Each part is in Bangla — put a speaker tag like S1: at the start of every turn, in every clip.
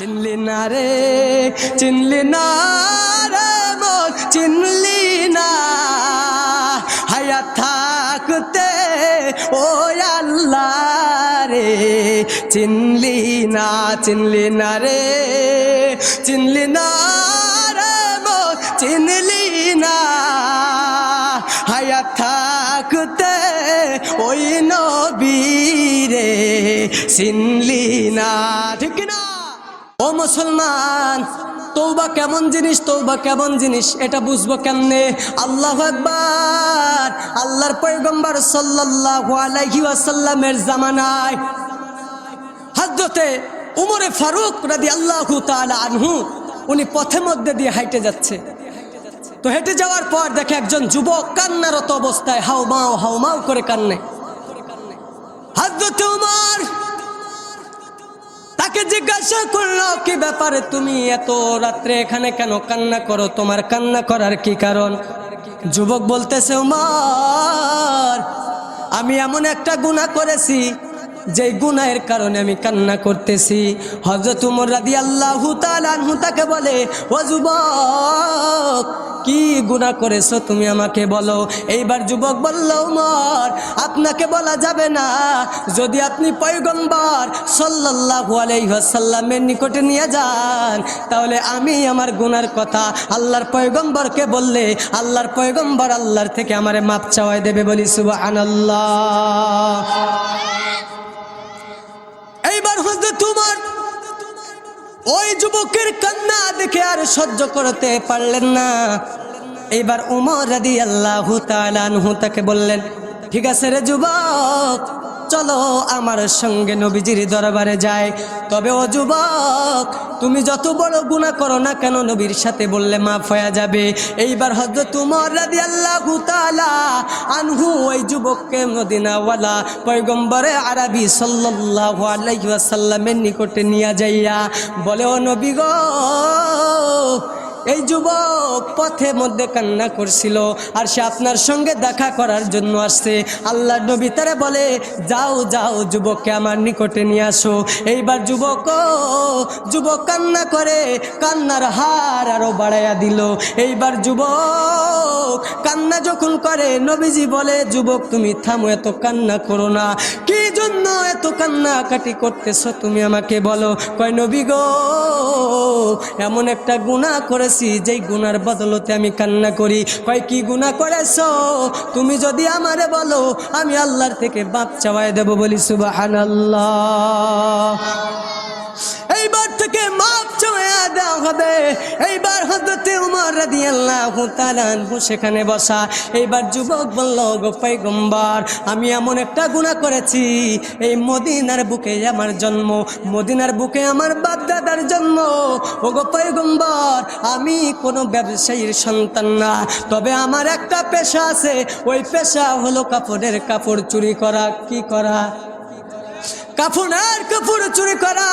S1: চিনলি না রে চিনলি না রে মোর চিনলি না হায়া থাকতে, ও আল্লাহ রে। চিনলি না চিনলি না রে চিনলি না রে মোর চিনলি না হায়া থাকতে, ওই নবীরে চিনলি না ঠিক না ও মুসলমান তৌবা কেমন জিনিস তৌবা কেমন জিনিস? এটা বুঝব কেমনে? আল্লাহ একবার আল্লাহর পয়গম্বর সাল্লাল্লাহু আলাইহি জামানায় হযরতে উমরে ফারুক রাদিয়াল্লাহু তাআলা আনহু, উনি পথে মধ্যে দিয়ে হাইটে যাচ্ছে। তো হেঁটে যাওয়ার পর দেখে একজন যুবক কান্নারত অবস্থায় হাউমাও হাউমাও করে কান্নে। হযরত উমর তাকে জিজ্ঞাসা করল, কি ব্যাপারে তুমি এত রাত্রে এখানে কেন কান্না করো? তোমার কান্না করার কি কারণ? যুবক বলতেছে, উমার, আমি এমন একটা গুনাহ করেছি, যেই গুনাহের কারণে আমি কান্না করতেছি। হজরত উমর রাদি আল্লাহ তাকে বলে, ও যুবক কি গুনাহ করেছ তুমি আমাকে বলো? এইবার যুবক বলল, উমর, আপনাকে বলা যাবে না। যদি আপনি পয়গম্বর সাল্লাল্লাহু আলাইহি ওয়াসাল্লামের নিকটে নিয়ে যান, তাহলে আমি আমার গুনার কথা আল্লাহর পয়গম্বরকে বললে, আল্লাহর পয়গম্বর আল্লাহর থেকে আমারে মাপ চাওয়াই দেবে বলি, সুবহানাল্লাহ। এইবার হজরত তোমার ওই যুবকের কান্না দেখে আর সহ্য করতে পারলেন না। এইবার উমর রাদি আল্লাহ তালানহু তাকে বললেন, ঠিক আছে রে যুবক চলো আমার সঙ্গে নবীজির দরবারে যায় তবে ও যুবক, তুমি যত বড় গুণা করো না কেন নবীর সাথে বললে মাফ হয়ে যাবে। এইবার হজরত তোমার রাদি আল্লাহ আনহু ওই যুবককে মদিনাওয়ালা পয়গম্বরে আরবি সাল্লাল্লাহু আলাইহি ওয়াসাল্লামের নিকটে নিয়ে যাইয়া বলে, ও নবী গো এই যুবক পথে মধ্যে কান্না করছিল আর সে আপনার সঙ্গে দেখা করার জন্য আসছে। আল্লাহ নবী তারা বলে, যাও যাও যুবককে আমার নিকটে নিয়ে আসো। এইবার যুবক যুবক কান্না করে, কান্নার হার আরও বাড়াইয়া দিল। এইবার যুবক কান্না যখন করে, নবীজি বলে, যুবক, তুমি থামো, এত কান্না করো না। কি এত কান্নাকাটি করতেছ, তুমি আমাকে বলো, কয় নবী গো, এমন একটা গুণা করেছি, যেই গুনার বদলতে আমি কান্না করি। কয়, কি গুণা করেছ? তুমি যদি আমারে বলো, আমি আল্লাহর থেকে বাপ চাওয়াই দেবো বলি সুবাহ এইবার থেকে মাপ চাওয়া দেওয়া হবে এইবার হজরতে উমর রাদিয়াল্লাহু তাআলা আনহু সেখানে বসা। এইবার যুবক বলল, গো পয়গম্বর, আমি এমন একটা গুণা করেছি। এই মদিনার বুকে আমার জন্ম, মদিনার বুকে আমার বাপ দাদার জন্ম। ও গো পয়গম্বর, আমি কোনো ব্যবসায়ীর সন্তান না। তবে আমার একটা পেশা আছে। ওই পেশা হলো কাপড়ের কাপড় চুরি করা। কি করা? কাফনের কাপড় চুরি করা।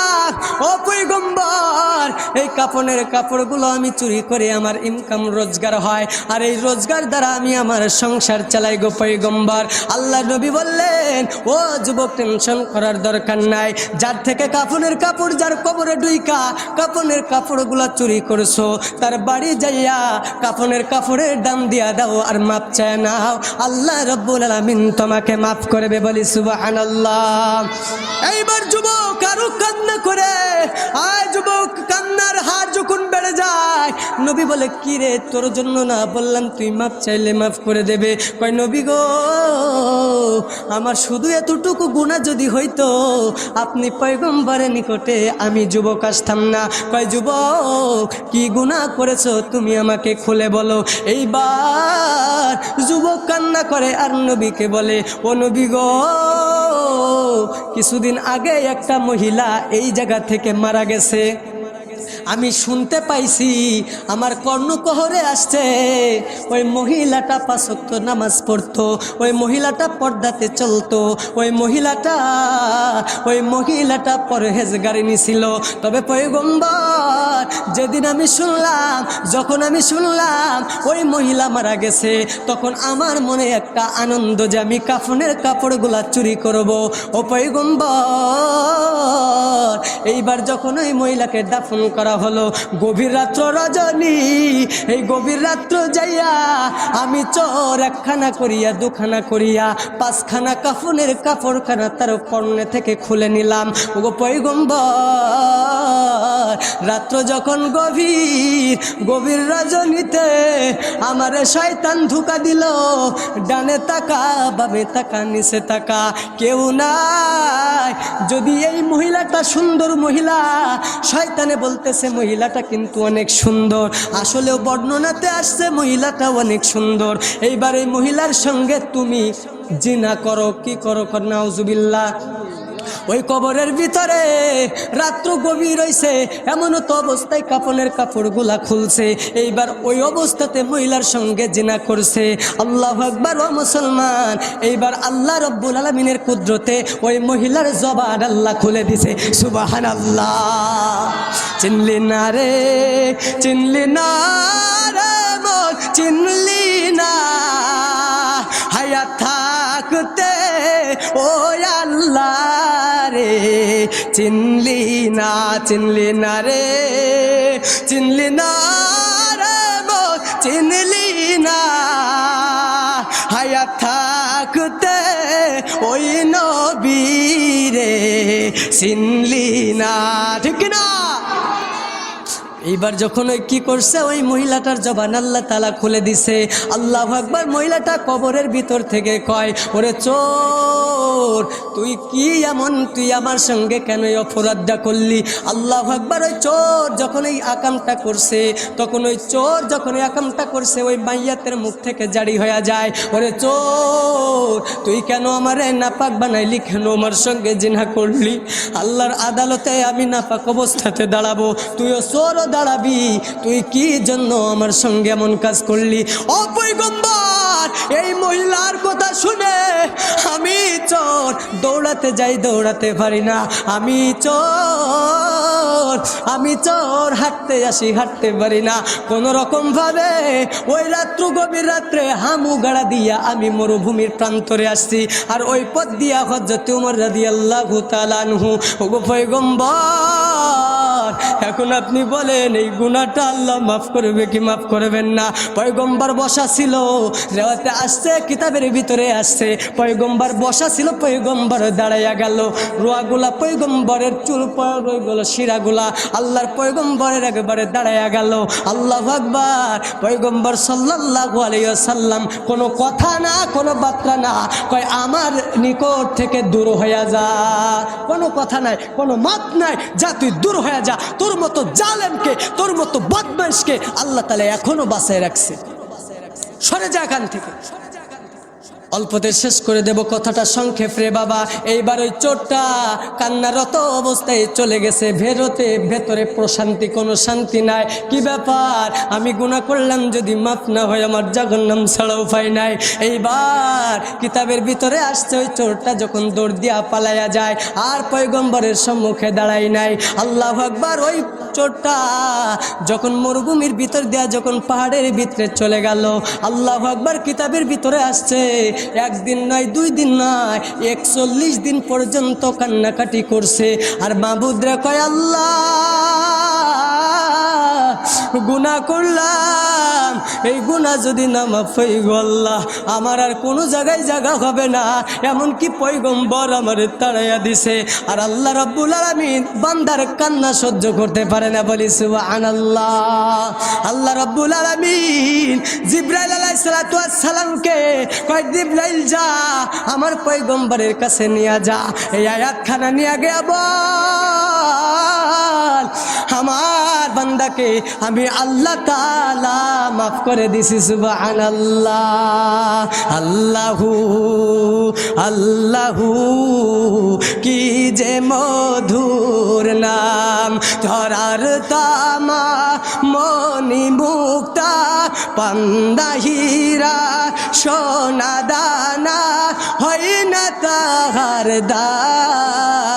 S1: ও পৈগম্বর, এই কাফনের কাপড়গুলো আমি চুরি করে আমার ইনকাম রোজগার হয়। আর এই রোজগার দ্বারা আমি আমার সংসার চালাই গো পৈগম্বর। আল্লাহ নবী বললেন, ও যুবক টেনশন করার দরকার নাই। যার থেকে কাফনের কাপড়, যার কবরে ডুইকা কাপনের কাপড়গুলো চুরি করছ, তার বাড়ি যাইয়া কাফনের কাপড়ের দাম দিয়া দাও আর মাপ চায় নাও। আল্লাহ রব্বুল আলামিন তোমাকে মাফ করবে বলি, সুবহানাল্লাহ। এইবার যুবক আরও কান্না করে। আয় যুবক, কান্নার হার যখন বেড়ে যায়, নবী বলে কি রে তোর জন্য না বললাম, তুই মাপ চাইলে মাফ করে দেবে। কয়, নবী গো, আমার শুধু এতটুকু গুণা যদি হইতো, আপনি পয়গম্বরের নিকটে আমি যুবক আসতাম না। কয়, যুবক, কি গুণা করেছ তুমি আমাকে খুলে বলো। এইবার যুবক কান্না করে আর নবীকে বলে, ও নবী গো কিছুদিন আগে একটা মহিলা এই জায়গা থেকে মারা গেছে। আমি শুনতে পাইছি, আমার কর্ণকহরে আসছে। ওই মহিলাটা পাশত্ব নামাজ পড়তো, ওই মহিলাটা পর্দাতে চলতো, ওই মহিলাটা ওই মহিলাটা পরহেজ গাড়ি নিছিল তবে পয়গম্বর যেদিন আমি শুনলাম, যখন আমি শুনলাম, ওই মহিলা মারা গেছে, তখন আমার মনে একটা আনন্দ যে আমি কাফনের কাপড়গুলা চুরি করব। ও পৈগম্বর এইবার যখন ওই মহিলাকে দাফন করা হলো, গভীর রাত্র রজনী, এই গভীর রাত্র যাইয়া আমি চোর একখানা করিয়া, দুখানা করিয়া, পাঁচখানা কাফনের কাপড়খানা তার কর্ণে থেকে খুলে নিলাম। ও পৈগম্বর রাত্র যখন গভীর গভীর রজনীতে আমার শয়তান ধোকা দিল, ডানে তাকা বাবে তাকা, নিচে তাকা, কেউ নাই। যদি এই মহিলাটা সুন্দর মহিলা, শয়তানে বলতেছে মহিলাটা কিন্তু অনেক সুন্দর। আসলেও বর্ণনাতে আসছে মহিলাটা অনেক সুন্দর। এইবার এই মহিলার সঙ্গে তুমি জিনা করো, কি করো নাউজুবিল্লাহ ওই কবরের ভিতরে রাত্র গভীর হইছে এমনও তো অবস্থায় কাপনের কাপড়গুলা খুলছে। এইবার ওই অবস্থাতে মহিলার সঙ্গে জিনা করছে। আল্লাহ আকবার, ও মুসলমান! এইবার আল্লাহ রব্বুল আলমিনের কুদরতে ওই মহিলার জবান আল্লাহ খুলে দিছে। সুবাহান আল্লাহ চিনলি না রে, চিনলি না রে চিনলি না। হায়া থাকতে ও আল্লাহ রে চিনলি না চিনলি না রে। চিনলি না রে মো চিনলি না। হায়া থাকতে ওই নবীরে চিনলি না। ঠিক না এইবার যখন ওই কি করছে, ওই মহিলাটার জবান আল্লাহ তালা খুলে দিছে। আল্লাহ আকবার, মহিলাটা কবরের ভিতর থেকে কয়, ওরে চোর, তুই কি এমন, তুই আমার সঙ্গে কেন এই অপরাধটা করলি? আল্লাহ আকবার, ওই চোর যখন এই আকামটা করছে, তখন ওই চোর যখন ওই আকামটা করছে, ওই মাইয়াতের মুখ থেকে জারি হয়ে যায়, ওরে চোর, তুই কেন আমারে নাপাক বানাইলি? কেন আমার সঙ্গে জিনা করলি? আল্লাহর আদালতে আমি নাপাক অবস্থাতে দাঁড়াবো। তুইও চোরও দাঁড়াবি। তুই কি জন্য আমার সঙ্গে এমন কাজ করলি? অপৈগম্বর এই মহিলার কথা শুনে আমি চোর। দৌড়াতে যাই, দৌড়াতে পারি না। আমি চোর আমি চোর। হাঁটতে আসি, হাঁটতে পারি না। কোনো রকম ভাবে ওই রাত্র গভীর রাত্রে হামু গাড়া দিয়া আমি মরুভূমির প্রান্তরে আসছি। আর ওই পথ দিয়া হজরত উমর রাদি আল্লাহ তালানহু ওগো পয়গম্বর এখন আপনি বলেন, এই গুণাটা আল্লাহ মাফ করবে কি মাফ করবেন না? পয়গম্বর বসা ছিল রেওয়াতে আসছে, কিতাবের ভিতরে আসছে। পয়গম্বর বসা ছিল, পয়গম্বর দাঁড়াইয়া গেল। রোয়াগুলা পয়গম্বরের চুল পয়গুলো শিরাগুলা আল্লাহর পয়গম্বরের একবারে দাঁড়াইয়া গেল। আল্লাহ আকবার। পয়গম্বর সাল্লাহ আলাইসাল্লাম কোনো কথা না, কোনো বার্তা না, কয়, আমার নিকট থেকে দূর হইয়া যা। কোনো কথা নাই, কোনো মাত নাই, যা তুই দূর হয়ে যা। তোর মতো জালেমকে তোর মতো বদমাইশকে আল্লাহ তালা এখনও বাসায় রাখছে। সরে যা থেকে। অল্পতে শেষ করে দেব কথাটা সংক্ষেপ রে বাবা। এইবার ওই চোরটা কান্নারত অবস্থায় চলে গেছে। ভেরোতে ভেতরে প্রশান্তি, কোনো শান্তি নাই। কি ব্যাপার? আমি গুণা করলাম যদি মাফ না হয়, আমার জগন্নাম ছাড়া উপায় নাই। এইবার কিতাবের ভিতরে আসছে ওই চোরটা যখন দৌড় দিয়া পালাইয়া যায়, আর পয়গম্বরের সম্মুখে দাঁড়াই নাই। আল্লাহ আকবার, ওই চোরটা যখন মরুভূমির ভিতর দেয়া যখন পাহাড়ের ভিতরে চলে গেল, আল্লাহ আকবার কিতাবের ভিতরে আসছে। একদিন নয়, দুই দিন নয়, একচল্লিশ দিন পর্যন্ত কান্নাকাটি করছে। আর মাহবুদরা কয়, আল্লাহ গুণা করলাম এই গুণা যদি না মাফ হয়ে গো আল্লাহ, আমার আর কোনো জায়গায় জায়গা হবে না। এমনকি পৈগম্বর আমার তাড়াইয়া দিছে। আর আল্লাহ রাব্বুল আলামিন বান্দার কান্না সহ্য করতে পারে না, বলি সুবহানাল্লাহ। আল্লাহ রাব্বুল আলামিন জিব্রাইল আলাইহিস সালাতু ওয়াস সালামকে কয়, জিব্রাইল যা, আমার পয়গম্বরের কাছে নিয়ে যা। এই আয়াতখানা নিয়ে গিয়ে বল, আমার বান্দাকে আমি আল্লাহ তালা মাফ করে দিছি সুবাহান আল্লাহ, আল্লাহু আল্লাহু কি যে মধুর নাম। ধরার তামা মনি মুক্তা পান্দাহিরা সোনা দানা, হয় না তাহার দাম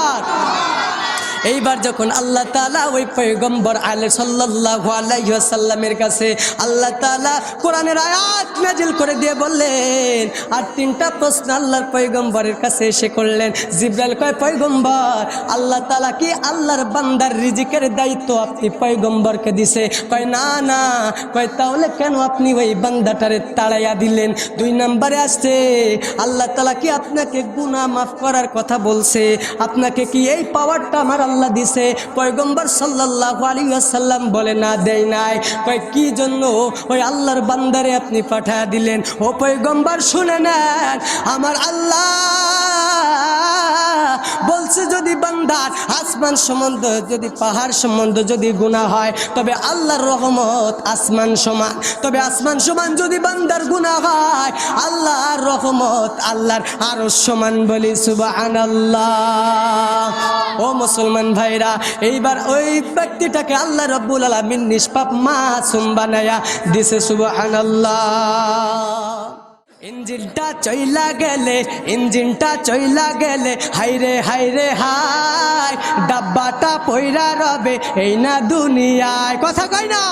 S1: এইবার যখন আল্লাহ তালা ওই পৈগম্বর আলে সাল্লাহ আলাইসাল্লামের কাছে আল্লাহ তালা কোরআনের আয়াত নাজিল করে দিয়ে বললেন, আর তিনটা প্রশ্ন আল্লাহর পৈগম্বরের কাছে এসে করলেন। জিব্রাইল কয় পৈগম্বর আল্লাহ তালা কি আল্লাহর বান্দার রিজিকের দায়িত্ব আপনি পৈগম্বরকে দিছে? কয়, না না। কয়, তাহলে কেন আপনি ওই বান্দাটারে তাড়াইয়া দিলেন? দুই নম্বরে আসছে, আল্লাহ তালা কি আপনাকে গুনাহ মাফ করার কথা বলছে? আপনাকে কি এই পাওয়ারটা আমার আল্লাহ দিছে, পয়গম্বর সাল্লাহ আলী আসাল্লাম বলে, না দেয় নাই। কয়, কি জন্য? ওই আল্লাহর বান্দারে আপনি পাঠায় দিলেন। ও পয়গম্বর, শুনে নেন, আমার আল্লাহ বলছে, যদি বান্দার আসমান সম্বন্ধ, যদি পাহাড় সম্বন্ধ যদি গুণা হয়, তবে আল্লাহর রহমত আসমান সমান। তবে আসমান সমান যদি বান্দার গুণা হয়, আল্লাহর রহমত আল্লাহর আরও সমান বলি সুবাহান ও মুসলমান ভাইরা, এইবার ওই ব্যক্তিটাকে আল্লাহ রব্বুল আলমিন নিষ্পাপ মাসুম বানায়া দিছে সুবাহান ইঞ্জিনটা চইলা গেলে, ইঞ্জিনটা চইলা গেলে, হাইরে হাইরে, হাই, ডাব্বাটা পইরা রবে, এই না দুনিয়ায়। কথা কয় না?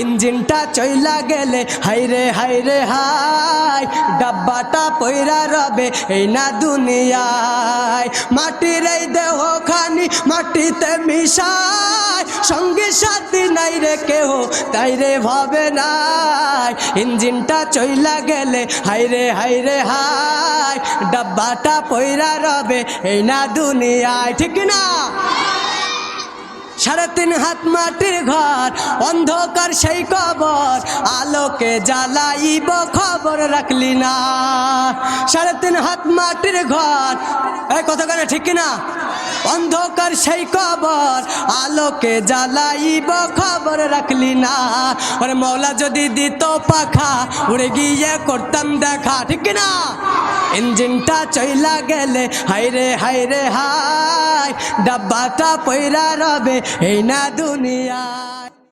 S1: ইঞ্জিনটা চইলা গেলে, হাইরে হাইরে, হাই, ডাব্বাটা পইরা রবে এই না দুনিয়ায়। মাটির এই দেহ খানি মাটিতে মিশায়, সঙ্গে সাথী নাই রে কেহ, তাই রে ভাবে নাই। ইঞ্জিনটা চইলা গেলে, হাইরে হাইরে, হাই, ডাব্বাটা পইরা রবে এই না দুনিয়ায়। ঠিক না সাড়ে তিন হাত মাটির ঘর, অন্ধকার সেই কবর, আলোকে জ্বালাইব, খবর রাখলি না। সাড়ে তিন হাত মাটির ঘর এই কথা কেন ঠিক না অন্ধকার সেই কবর, আলোকে জ্বালাইব, খবর রাখলি না। ওরে মৌলা যদি দিত পাখা, উড়ে গিয়ে করতাম দেখা, ঠিক না ইঞ্জিনটা চইলা গেলে হাইরে হাইরে হাই ডাব্বাটা পয়রা রবে এই না দুনিয়া।